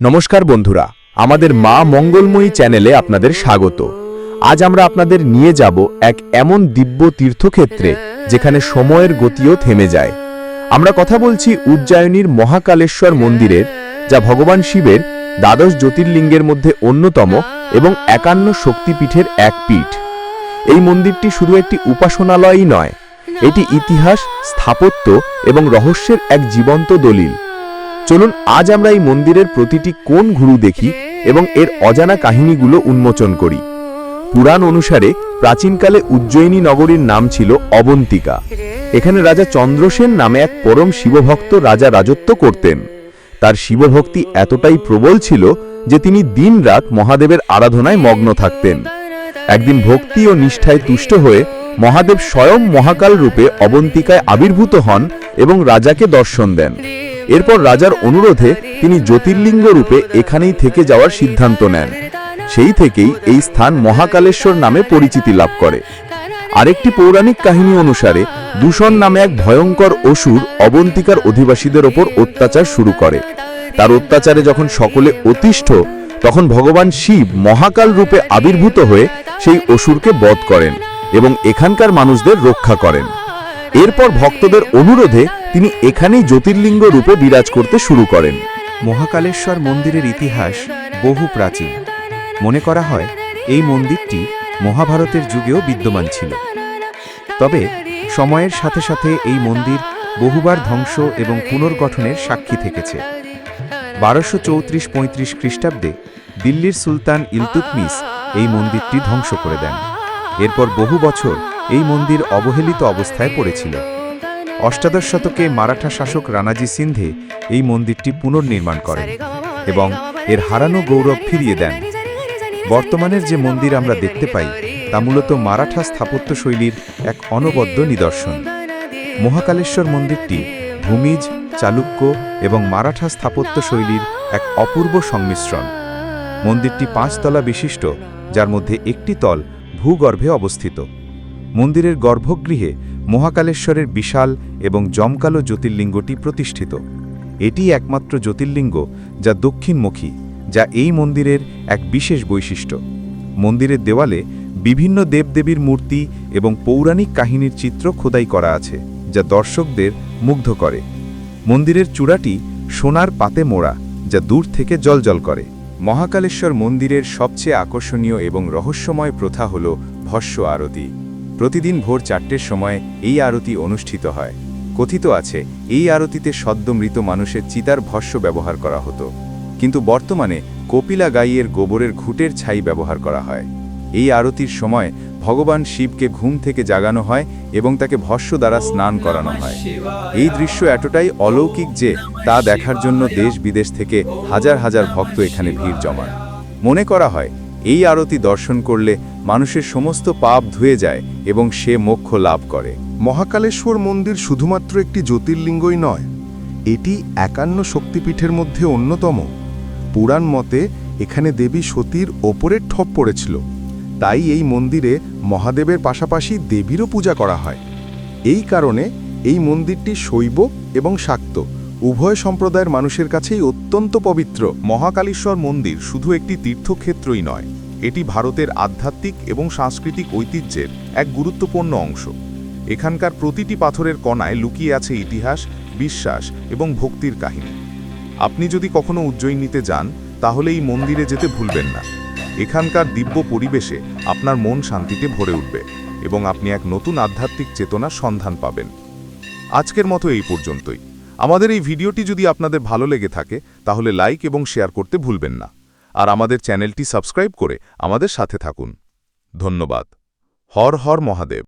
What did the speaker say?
নমস্কার বন্ধুরা, আমাদের মা মঙ্গলময়ী চ্যানেলে আপনাদের স্বাগত। আজ আমরা আপনাদের নিয়ে যাব এক এমন দিব্য তীর্থক্ষেত্রে যেখানে সময়ের গতিও থেমে যায়। আমরা কথা বলছি উজ্জয়িনীর মহাকালেশ্বর মন্দিরের, যা ভগবান শিবের দ্বাদশ জ্যোতির্লিঙ্গের মধ্যে অন্যতম এবং একান্ন শক্তিপীঠের এক পীঠ। এই মন্দিরটি শুধু একটি উপাসনালয়ই নয়, এটি ইতিহাস, স্থাপত্য এবং রহস্যের এক জীবন্ত দলিল। চলুন আজ আমরা এই মন্দিরের প্রতিটি কোন ঘুরু দেখি এবং এর অজানা কাহিনীগুলো উন্মোচন করি। পুরাণ অনুসারে প্রাচীনকালে উজ্জয়িনী নগরীর নাম ছিল অবন্তিকা। এখানে রাজা চন্দ্রসেন নামে এক পরম শিবভক্ত রাজা রাজত্ব করতেন। তার শিবভক্তি এতটাই প্রবল ছিল যে তিনি দিনরাত মহাদেবের আরাধনায় মগ্ন থাকতেন। একদিন ভক্তি ও নিষ্ঠায় তুষ্ট হয়ে মহাদেব স্বয়ং মহাকাল রূপে অবন্তিকায় আবির্ভূত হন এবং রাজাকে দর্শন দেন। এরপর রাজার অনুরোধে তিনি জ্যোতির্লিঙ্গ রূপে এখানেই থেকে যাওয়ার সিদ্ধান্ত নেন। সেই থেকেই এই স্থান মহাকালেশ্বর নামে পরিচিতি লাভ করে। আরেকটি পৌরাণিক কাহিনী অনুসারে, দূষণ নামে এক ভয়ঙ্কর অসুর অবন্তিকার অধিবাসীদের ওপর অত্যাচার শুরু করে। তার অত্যাচারে যখন সকলে অতিষ্ঠ, তখন ভগবান শিব মহাকাল রূপে আবির্ভূত হয়ে সেই অসুরকে বধ করেন এবং এখানকার মানুষদের রক্ষা করেন। এরপর ভক্তদের অনুরোধে তিনি এখানেই জ্যোতির্লিঙ্গ রূপে বিরাজ করতে শুরু করেন। মহাকালেশ্বর মন্দিরের ইতিহাস বহু প্রাচীন। মনে করা হয়, এই মন্দিরটি মহাভারতের যুগেও বিদ্যমান ছিল। তবে সময়ের সাথে সাথে এই মন্দির বহুবার ধ্বংস এবং পুনর্গঠনের সাক্ষী থেকেছে। বারোশো চৌত্রিশ পঁয়ত্রিশ খ্রিস্টাব্দে দিল্লির সুলতান ইলতুতমিস এই মন্দিরটি ধ্বংস করে দেন। এরপর বহু বছর এই মন্দির অবহেলিত অবস্থায় পড়েছিল। অষ্টাদশ শতকে মারাঠা শাসক রানাজি সিন্ধে এই মন্দিরটি পুনর্নির্মাণ করেন এবং এর হারানো গৌরব ফিরিয়ে দেন। বর্তমানের যে মন্দির আমরা দেখতে পাই, তা মূলত মারাঠা স্থাপত্য শৈলীর এক অনবদ্য নিদর্শন। মহাকালেশ্বর মন্দিরটি ভূমিজ, চালুক্য এবং মারাঠা স্থাপত্য শৈলীর এক অপূর্ব সংমিশ্রণ। মন্দিরটি পাঁচতলা বিশিষ্ট, যার মধ্যে একটি তল ভূগর্ভে অবস্থিত। মন্দিরের গর্ভগৃহে মহাকালেশ্বরের বিশাল এবং জমকালো জ্যোতির্লিঙ্গটি প্রতিষ্ঠিত। এটি একমাত্র জ্যোতির্লিঙ্গ যা দক্ষিণমুখী, যা এই মন্দিরের এক বিশেষ বৈশিষ্ট্য। মন্দিরের দেওয়ালে বিভিন্ন দেবদেবীর মূর্তি এবং পৌরাণিক কাহিনীর চিত্র খোদাই করা আছে, যা দর্শকদের মুগ্ধ করে। মন্দিরের চূড়াটি সোনার পাতে মোড়া, যা দূর থেকে জলজল করে। মহাকালেশ্বর মন্দিরের সবচেয়ে আকর্ষণীয় এবং রহস্যময় প্রথা হল ভস্য আরতি। প্রতিদিন ভোর চারটের সময় এই আরতি অনুষ্ঠিত হয়। কথিত আছে, এই আরতিতে সদ্য মৃত মানুষের চিতার ভস্য ব্যবহার করা হতো। কিন্তু বর্তমানে কপিলা গাইয়ের গোবরের ঘুটের ছাই ব্যবহার করা হয়। এই আরতির সময় ভগবান শিবকে ঘুম থেকে জাগানো হয় এবং তাকে ভস্য দ্বারা স্নান করানো হয়। এই দৃশ্য এতটাই অলৌকিক যে তা দেখার জন্য দেশ বিদেশ থেকে হাজার হাজার ভক্ত এখানে ভিড় জমান। মনে করা হয় এই আরতি দর্শন করলে মানুষের সমস্ত পাপ ধুয়ে যায় এবং সে মোক্ষ লাভ করে। মহাকালেশ্বর মন্দির শুধুমাত্র একটি জ্যোতির্লিঙ্গই নয়, এটি একান্ন শক্তিপীঠের মধ্যে অন্যতম। পুরাণ মতে এখানে দেবী সতীর ওপরের ঠপ পড়েছিল, তাই এই মন্দিরে মহাদেবের পাশাপাশি দেবীরও পূজা করা হয়। এই কারণে এই মন্দিরটি শৈব এবং শাক্ত, উভয় সম্প্রদায়ের মানুষের কাছেই অত্যন্ত পবিত্র। মহাকালেশ্বর মন্দির শুধু একটি তীর্থক্ষেত্রই নয় এটি ভারতের আধ্যাত্মিক এবং সাংস্কৃতিক ঐতিহ্যের এক গুরুত্বপূর্ণ অংশ। এখানকার প্রতিটি পাথরের কণায় লুকিয়ে আছে ইতিহাস, বিশ্বাস এবং ভক্তির কাহিনী। আপনি যদি কখনো উজ্জয়িনীতে যান, তাহলে এই মন্দিরে যেতে ভুলবেন না। এখানকার দিব্য পরিবেশে আপনার মন শান্তিতে ভরে উঠবে এবং আপনি এক নতুন আধ্যাত্মিক চেতনার সন্ধান পাবেন। আজকের মতো এই পর্যন্তই। আমাদের এই ভিডিওটি যদি আপনাদের ভালো লেগে থাকে, তাহলে লাইক এবং শেয়ার করতে ভুলবেন না। আর আমাদের চ্যানেলটি সাবস্ক্রাইব করে আমাদের সাথে থাকুন। ধন্যবাদ। হর হর মহাদেব।